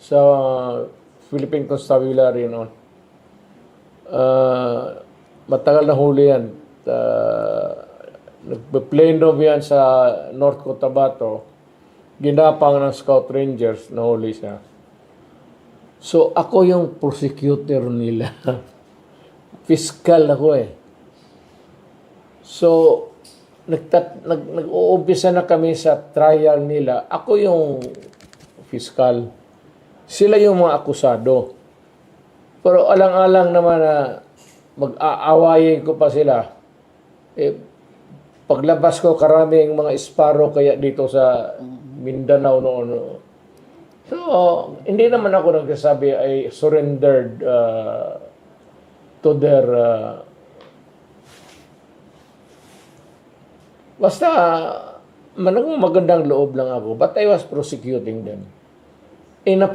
sa Philippine Constabulary noon. Ah, matagal na huli yan. Uh, Nagpe-plano yan sa North Cotabato. Ginapang ng Scout Rangers, nahuli siya. So, ako yung prosecutor nila. Fiscal ako eh. So, nagtat, nag, nag-uumpisa na kami sa trial nila. Ako yung fiscal. Sila yung mga akusado. Pero alang-alang naman na mag-aawayin ko pa sila. Eh, paglabas ko, karaming mga esparo kaya dito sa Mindanao noon. So, hindi naman ako nagsasabi ay surrendered uh, to their uh, Basta, manang magandang loob lang ako. But I was prosecuting them. In a